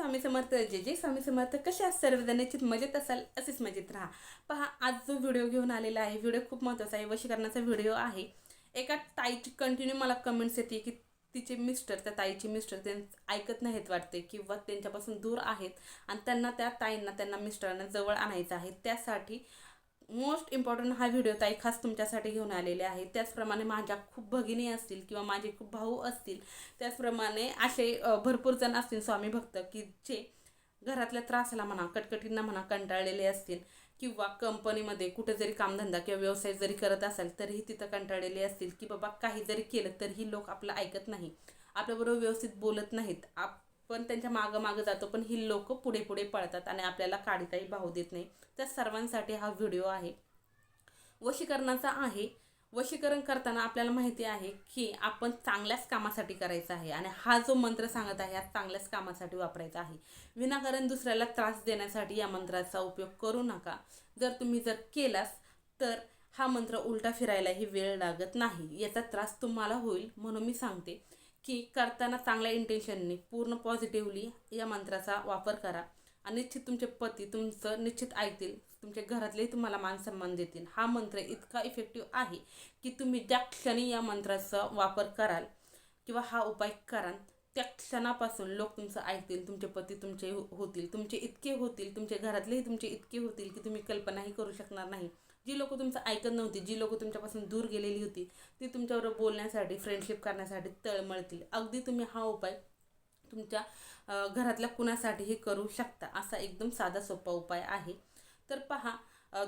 स्वामी समर्थ जे जे स्वामी समर्थ. कसे असतात सर्वजण निश्चित मजेत असाल असेच मजेत राहा. पहा आज जो व्हिडिओ घेऊन आलेला आहे व्हिडिओ खूप महत्त्वाचा आहे. वशीकरणाचा व्हिडिओ आहे. एका ताईची कंटिन्यू मला कमेंट्स येते की तिचे मिस्टर त्या ताईचे मिस्टर ते ऐकत नाहीत वाटते किंवा त्यांच्यापासून दूर आहेत. आणि त्यांना त्या ताईंना त्यांना मिस्टरांना जवळ आणायचं आहे. त्यासाठी मोस्ट इम्पॉर्टंट हा व्हिडिओ ताई खास तुमच्यासाठी घेऊन आलेले आहे. त्याचप्रमाणे माझ्या खूप भगिनी असतील किंवा माझे खूप भाऊ असतील त्याचप्रमाणे असे भरपूर जण असतील स्वामी भक्त की जे घरातल्या त्रासाला म्हणा कटकटींना म्हणा कंटाळलेले असतील किंवा कंपनीमध्ये कुठे जरी कामधंदा किंवा व्यवसाय जरी करत असाल तरीही तिथं कंटाळलेले असतील की बाबा काही जरी केलं तरीही लोक आपलं ऐकत नाही. आपल्याबरोबर व्यवस्थित बोलत नाहीत. आप पण त्यांच्या मागं मागं जातो पण ही लोक पुढे पुढे पळतात आणि आपल्याला काडीताही भाव देत नाही. त्या सर्वांसाठी हा व्हिडिओ आहे. वशीकरणाचा आहे. वशीकरण करताना आपल्याला माहिती आहे की आपण चांगल्याच कामासाठी करायचं आहे आणि हा जो मंत्र सांगत आहे हा चांगल्याच कामासाठी वापरायचा आहे. विनाकारण दुसऱ्याला त्रास देण्यासाठी या मंत्राचा उपयोग करू नका. जर तुम्ही जर केलास तर हा मंत्र उलटा फिरायलाही वेळ लागत नाही. याचा त्रास तुम्हाला होईल म्हणून मी सांगते. की करताना चांगल्या इंटेन्शनने पूर्ण पॉझिटिव्हली या मंत्राचा वापर करा. आणि निश्चित तुमचे पती तुमचं निश्चित ऐकतील. तुमच्या घरातलेही तुम्हाला मान सन्मान देतील. हा मंत्र इतका इफेक्टिव्ह आहे की तुम्ही ज्या क्षणी या मंत्राचा वापर कराल किंवा हा उपाय कराल त्या क्षणापासून लोक तुमचं ऐकतील तुमचे पती तुमचे होतील तुमचे इतके होतील तुमच्या घरातलेही तुमचे इतके होतील की तुम्ही कल्पनाही करू शकणार नाही. जी लोक तुमचं ऐकत नव्हती जी लोक तुमच्यापासून दूर गेलेली होती ती तुमच्याबरोबर बोलण्यासाठी फ्रेंडशिप करण्यासाठी तळमळतील. अगदी तुम्ही हा उपाय तुमच्या घरातल्या कुणासाठीही करू शकता असा एकदम साधा सोपा उपाय आहे. तर पहा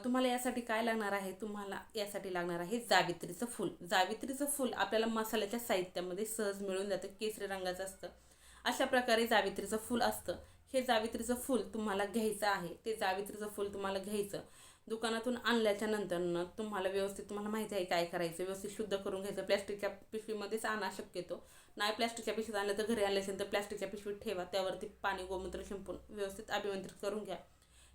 तुम्हाला यासाठी काय लागणार आहे? तुम्हाला यासाठी लागणार आहे जावित्रीचं फूल. जावित्रीचं फूल आपल्याला मसाल्याच्या साहित्यामध्ये सहज मिळून जातं केसरी रंगाचं असतं. अशा प्रकारे जावित्रीचं फूल असतं. हे जावित्रीचं फूल तुम्हाला घ्यायचं आहे. ते जावित्रीचं फूल तुम्हाला घ्यायचं. दुकानातून आणल्याच्या नंतरनं तुम्हाला व्यवस्थित तुम्हाला माहिती आहे काय करायचं व्यवस्थित शुद्ध करून घ्यायचं. प्लॅस्टिकच्या पिशवीमध्येच आणा शक्यतो. नाही प्लॅस्टिकच्या पिशवीत आणलं तर घरी आणल्याच्या तर प्लॅस्टिकच्या पिशवीत ठेवा. त्यावरती पाणी गोमूत्र शिंपून व्यवस्थित अभिमंत्रित करून घ्या.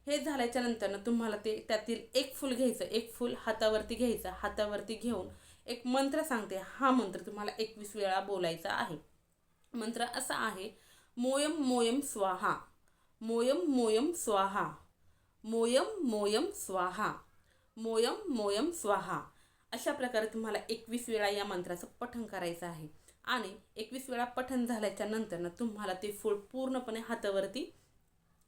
हे झाल्याच्या नंतरनं तुम्हाला ते त्यातील एक फूल घ्यायचं. एक फूल हातावरती घ्यायचं. हातावरती घेऊन एक मंत्र सांगते. हा मंत्र तुम्हाला एकवीस वेळा बोलायचा आहे. मंत्र असा आहे मोयम मोयम स्वाहा. मोयम मोयम स्वाहा. मोयम मोयम स्वाहा. मोयम मोयम स्वाहा. अशा प्रकारे तुम्हाला एकवीस वेळा या मंत्राचं पठण करायचं आहे. आणि एकवीस वेळा पठण झाल्याच्या नंतरनं तुम्हाला ते फूल पूर्णपणे हातावरती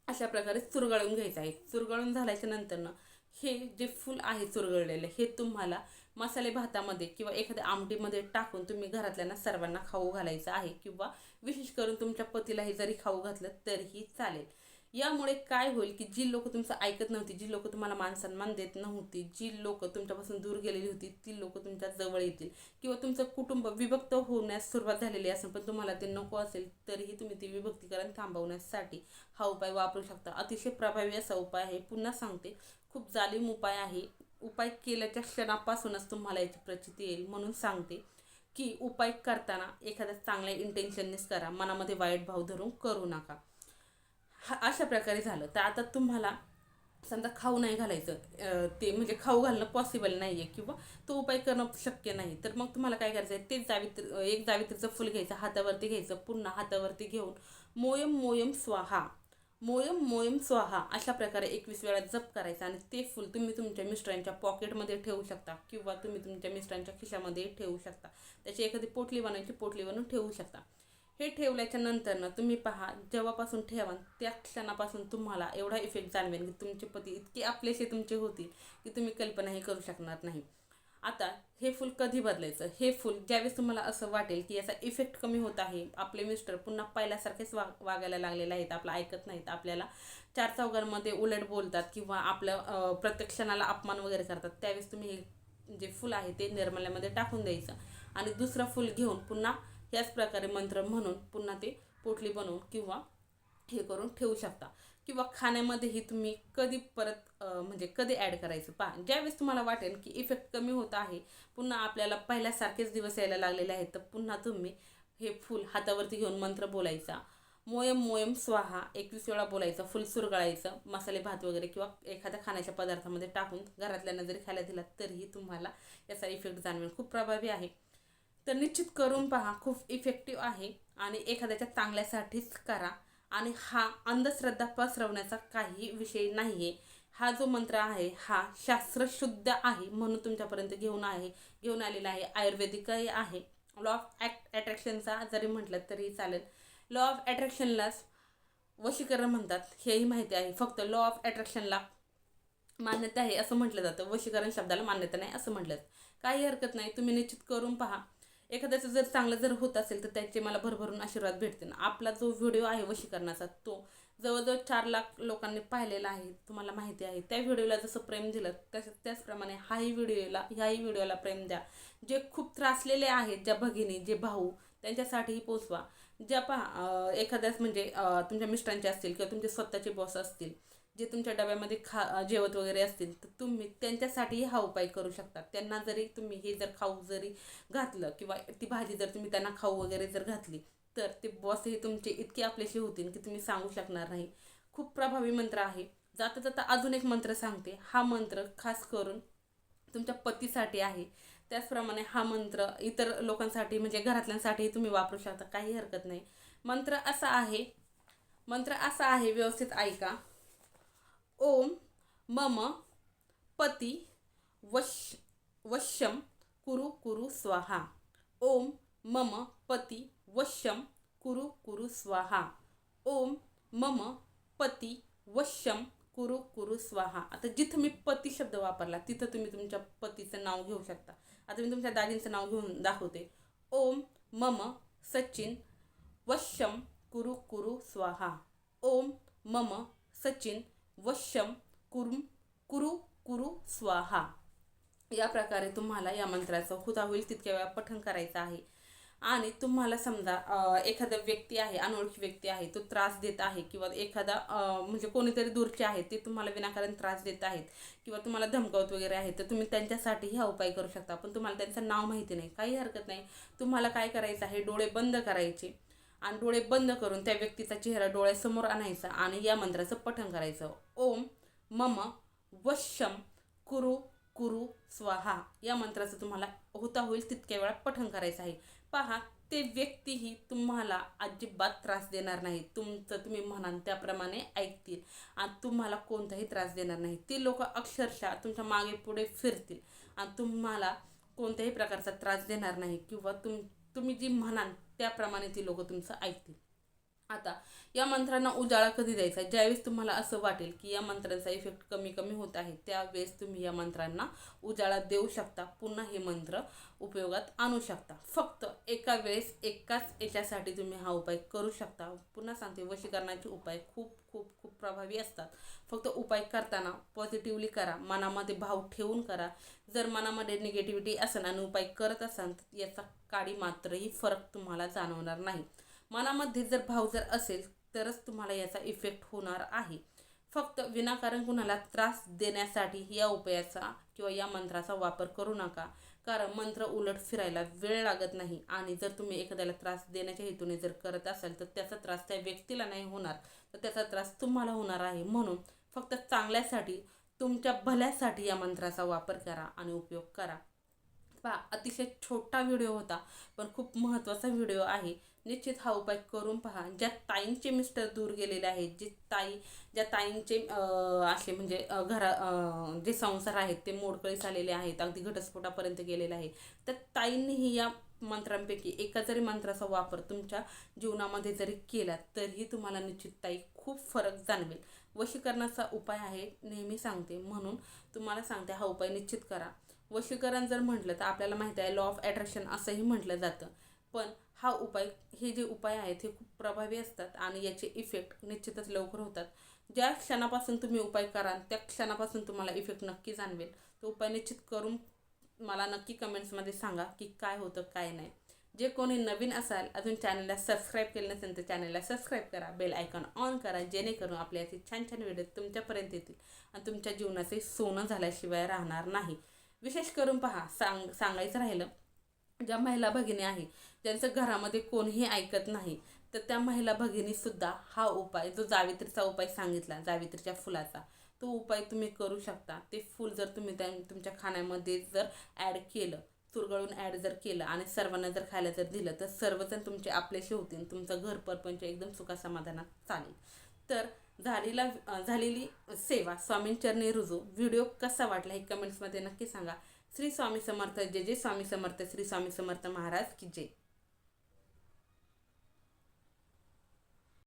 अशा प्रकारे चुरगळून घ्यायचं आहे. चुरगळून झाल्याच्या नंतरनं हे जे फूल आहे चुरगळलेलं हे तुम्हाला मसाले भातामध्ये किंवा एखाद्या आमटीमध्ये टाकून तुम्ही घरातल्यांना सर्वांना खाऊ घालायचं आहे किंवा विशेष करून तुमच्या पतीलाही जरी खाऊ घातलं तरीही चालेल. यामुळे काय होईल की जी लोक तुमचं ऐकत नव्हती जी लोक तुम्हाला मान सन्मान देत नव्हती जी लोक तुमच्यापासून दूर गेलेली होती ती लोक तुमच्या जवळ येतील. किंवा तुमचं कुटुंब विभक्त होण्यास सुरुवात झालेली असेल पण तुम्हाला ते नको असेल तरीही तुम्ही ते विभक्तीकरण थांबवण्यासाठी हा उपाय वापरू शकता. अतिशय प्रभावी असा उपाय आहे. पुन्हा सांगते खूप जालीम उपाय आहे. उपाय केल्याच्या क्षणापासूनच तुम्हाला याची प्रचिती येईल. म्हणून सांगते की उपाय करताना एखाद्या चांगल्या इंटेन्शननेच करा. मनामध्ये वाईट भाव धरून करू नका. हा अशा प्रकारे झालं. तर आता तुम्हाला समजा खाऊ नाही घालायचं ते म्हणजे खाऊ घालणं पॉसिबल नाही आहे किंवा तो उपाय करणं शक्य नाही. तर मग तुम्हाला काय करायचं आहे? तेच जावित्री एक जावित्रीचं फुल घ्यायचं हातावरती घ्यायचं पुन्हा हातावरती घेऊन मोयम मोयम स्वाहा. मोयम मोयम स्वाहा अशा प्रकारे एकवीस वेळा जप करायचा आणि ते फुल तुम्ही तुमच्या मिस्टरांच्या पॉकेटमध्ये ठेवू शकता किंवा तुम्ही तुमच्या मिस्टरांच्या खिशामध्ये ठेवू शकता. त्याची एखादी पोटली बनवायची पोटली बनवून ठेवू शकता. हे ठेवल्याच्या नंतरनं तुम्ही पहा जेव्हापासून ठेवा त्या क्षणापासून तुम्हाला एवढा इफेक्ट जाणवेल की तुमचे पती इतके आपलेसे तुमचे होतील की तुम्ही कल्पनाही करू शकणार नाही. आता हे फूल कधी बदलायचं? हे फूल ज्यावेळेस तुम्हाला असं वाटेल की याचा इफेक्ट कमी होत आहे आपले मिस्टर पुन्हा पहिल्यासारखेच वा वागायला लागलेले आहेत आपलं ऐकत नाहीत आपल्याला चार चौघांमध्ये उलट बोलतात किंवा आपलं प्रत्येक क्षणाला अपमान वगैरे करतात त्यावेळेस तुम्ही हे जे फूल आहे ते निर्मल्यामध्ये टाकून द्यायचं आणि दुसरं फूल घेऊन पुन्हा याच प्रकारे मंत्र म्हणून पुन्हा ते पोटली बनवून किंवा हे करून ठेवू शकता. किंवा खाण्यामध्येही तुम्ही कधी परत म्हणजे कधी ॲड करायचं? पहा ज्यावेळेस तुम्हाला वाटेल की इफेक्ट कमी होत आहे पुन्हा आपल्याला पहिल्यासारखेच दिवस यायला लागलेले आहेत तर पुन्हा तुम्ही हे फूल हातावरती घेऊन मंत्र बोलायचा. मोयम मोयम स्वाहा एकवीस वेळा बोलायचं फुल सुरगळायचं मसाले भात वगैरे किंवा एखाद्या खाण्याच्या पदार्थामध्ये टाकून घरातल्यांना जरी खायला दिला तरीही तुम्हाला याचा इफेक्ट जाणवेल. खूप प्रभावी आहे. तर निश्चित करून पहा खूप इफेक्टिव्ह आहे आणि एखाद्याच्या चांगल्यासाठीच करा. आणि हा अंधश्रद्धा पसरवण्याचा काही विषय नाही आहे हा जो मंत्र आहे हा शास्त्रशुद्ध आहे म्हणून तुमच्यापर्यंत घेऊन आहे घेऊन आलेला आहे. आयुर्वेदिकही आहे. लॉ ऑफ ॲक्ट ॲट्रॅक्शनचा जरी म्हटलं तरी चालेल. लॉ ऑफ ॲट्रॅक्शनलाच वशीकरण म्हणतात हेही माहिती आहे. फक्त लॉ ऑफ ॲट्रॅक्शनला मान्यता आहे असं म्हटलं जातं. वशीकरण शब्दाला मान्यता नाही असं म्हटलं जातं. काही हरकत नाही. तुम्ही निश्चित करून पहा एखाद्याचं जर चांगलं जर होत असेल तर त्याचे मला भरभरून आशीर्वाद भेटतील. आपला जो व्हिडिओ आहे वशीकरणाचा तो जवळजवळ चार लाख लोकांनी पाहिलेला आहे तुम्हाला माहिती आहे. त्या व्हिडिओला जसं प्रेम दिलं तसं त्याचप्रमाणे हाही व्हिडिओला ह्याही व्हिडिओला प्रेम द्या. जे खूप त्रासलेले आहेत ज्या भगिनी जे भाऊ त्यांच्यासाठीही पोचवा. ज्या पहा एखाद्याच म्हणजे तुमच्या मिस्टरांचे असतील किंवा तुमचे स्वतःचे बॉस असतील जे तुमच्या डब्यामध्ये खा जेवत वगैरे असतील तर तुम्ही त्यांच्यासाठीही हा उपाय करू शकता. त्यांना जरी तुम्ही हे जर खाऊ जरी घातलं किंवा ती भाजी जर तुम्ही त्यांना खाऊ वगैरे जर घातली तर ते बॉस हे तुमचे इतके आपलेशी होतील की तुम्ही सांगू शकणार नाही. खूप प्रभावी मंत्र आहे. जाता जाता अजून एक मंत्र सांगते. हा मंत्र खास करून तुमच्या पतीसाठी आहे. त्याचप्रमाणे हा मंत्र इतर लोकांसाठी म्हणजे घरातल्यांसाठीही तुम्ही वापरू शकता काही हरकत नाही. मंत्र असा आहे मंत्र असा आहे व्यवस्थित ऐका. ओम मम पती वश वश्यम कुरु कुरु स्वाहा. ओम मम पती वश्यम कुरु कुरु स्वाहा. ओम मम पती वश्यम कुरु कुरु स्वाहा. आता जिथं मी पती शब्द वापरला तिथं तुम्ही तुमच्या पतीचं नाव घेऊ शकता. आता मी तुमच्या दाजींचं नाव घेऊन दाखवते. ओम मम सचिन वश्यम कुरु कुरु स्वाहा. ओम मम सचिन वश्यम कुरुम कुरु कुरु स्वाहा. या प्रकारे तुम्हाला या मंत्राचं हुता होईल तितक्या वेळा पठण करायचं आहे. आणि तुम्हाला समजा एखादा व्यक्ती आहे अनोळखी व्यक्ती आहे तो त्रास देत आहे किंवा एखादा म्हणजे कोणीतरी दूरचे आहे ते तुम्हाला विनाकारण त्रास देत आहेत किंवा तुम्हाला धमकावत वगैरे आहे तर तुम्ही त्यांच्यासाठी हा उपाय करू शकता. पण तुम्हाला त्यांचं नाव माहिती नाही काही हरकत नाही. तुम्हाला काय करायचं आहे डोळे बंद करायचे आणि डोळे बंद करून त्या व्यक्तीचा चेहरा डोळ्यासमोर आणायचा आणि या मंत्राचं पठण करायचं. ओम मम वशम कुरु कुरु स्वाहा या मंत्राचं तुम्हाला होता होईल तितक्या वेळा पठण करायचं आहे. पहा ते व्यक्तीही तुम्हाला अजिबात त्रास देणार नाही तुमचं तुम्ही म्हणाल त्याप्रमाणे ऐकतील. आणि तुम्हाला कोणताही त्रास देणार नाही ते लोक अक्षरशः तुमच्या मागे पुढे फिरतील. आणि तुम्हाला कोणत्याही प्रकारचा त्रास देणार नाही. किंवा तुम तुम्ही जी म्हणाल त्याप्रमाणे ती लोक तुमचं ऐकतील. आता या मंत्रांना उजाळा कधी द्यायचा? ज्यावेळेस तुम्हाला असं वाटेल की या मंत्रांचा इफेक्ट कमी कमी होत आहे त्यावेळेस तुम्ही या मंत्रांना उजाळा देऊ शकता. पुन्हा हे मंत्र उपयोगात आणू शकता. फक्त एका वेळेस एकाच याच्यासाठी तुम्ही हा उपाय करू शकता. पुन्हा सांगते वशीकरणाचे उपाय खूप खूप खूप प्रभावी असतात. फक्त उपाय करताना पॉझिटिव्हली करा. मनामध्ये भाव ठेवून करा. जर मनामध्ये निगेटिव्हिटी असेल आणि उपाय करत असाल तर याचा काडी मात्रही फरक तुम्हाला जाणवणार नाही. मनामध्ये जर भाव जर असेल तरच तुम्हाला याचा इफेक्ट होणार आहे. फक्त विनाकारण कुणाला त्रास देण्यासाठी या उपायाचा किंवा या मंत्राचा वापर करू नका. कारण मंत्र उलट फिरायला वेळ लागत नाही आणि जर तुम्ही एखाद्याला त्रास देण्याच्या हेतूने जर करत असाल तर त्याचा त्रास त्या व्यक्तीला नाही होणार. तर त्याचा त्रास तुम्हाला होणार आहे. म्हणून फक्त चांगल्यासाठी तुमच्या भल्यासाठी या मंत्राचा वापर करा आणि उपयोग करा. पहा अतिशय छोटा व्हिडिओ होता पण खूप महत्त्वाचा व्हिडिओ आहे. निश्चित हा उपाय करून पहा. ज्या ताईंचे मिस्टर दूर गेलेले आहेत जे ताई ज्या ताईंचे असे म्हणजे घरा जे संसार आहेत ते मोडकळीस आलेले आहेत अगदी घटस्फोटापर्यंत गेलेले आहे तर ताईंनीही या मंत्रांपैकी एका जरी मंत्राचा वापर तुमच्या जीवनामध्ये जरी केला तरीही तुम्हाला निश्चित ताई खूप फरक जाणवेल. वशीकरणाचा उपाय आहे नेहमी सांगते. म्हणून तुम्हाला सांगते हा उपाय निश्चित करा. वशीकरण जर म्हटलं तर आपल्याला माहिती आहे लॉ ऑफ अट्रॅक्शन असंही म्हटलं जातं. पण हा उपाय हे जे उपाय आहेत हे खूप प्रभावी असतात आणि याचे इफेक्ट निश्चितच लवकर होतात. ज्या क्षणापासून तुम्ही उपाय कराल त्या क्षणापासून तुम्हाला इफेक्ट नक्की जाणवेल. तो उपाय निश्चित करून मला नक्की कमेंट्समध्ये सांगा की काय होतं काय नाही. जे कोणी नवीन असाल अजून चॅनलला सबस्क्राईब केलं नसेल तर चॅनलला सबस्क्राईब करा. बेल आयकॉन ऑन करा जेणेकरून आपले असे छान छान व्हिडिओ तुमच्यापर्यंत येतील. आणि तुमच्या जीवनाचे सोनं झाल्याशिवाय राहणार नाही. विशेष करून पहा सांग सांगायचं राहिलं ज्या महिला भगिनी आहे ज्यांचं घरामध्ये कोणीही ऐकत नाही तर त्या महिला भगिनीसुद्धा हा उपाय जो जावित्रीचा उपाय सांगितला जावित्रीच्या फुलाचा तो उपाय तुम्ही करू शकता. ते फूल जर तुम्ही त्या तुमच्या खाण्यामध्ये जर ॲड केलं चुरगळून ॲड जर केलं आणि सर्वांना जर खायला जर दिलं तर सर्वजण तुमचे आपलेसे होतील तुमचं घर परपंच एकदम सुखासमाधानात चालेल. तर झालेला झालेली सेवा स्वामींचरणी रुजू. व्हिडिओ कसा वाटला हे कमेंट्समध्ये नक्की सांगा. श्री स्वामी समर्थ जय जय स्वामी समर्थ श्री स्वामी समर्थ महाराज की जय.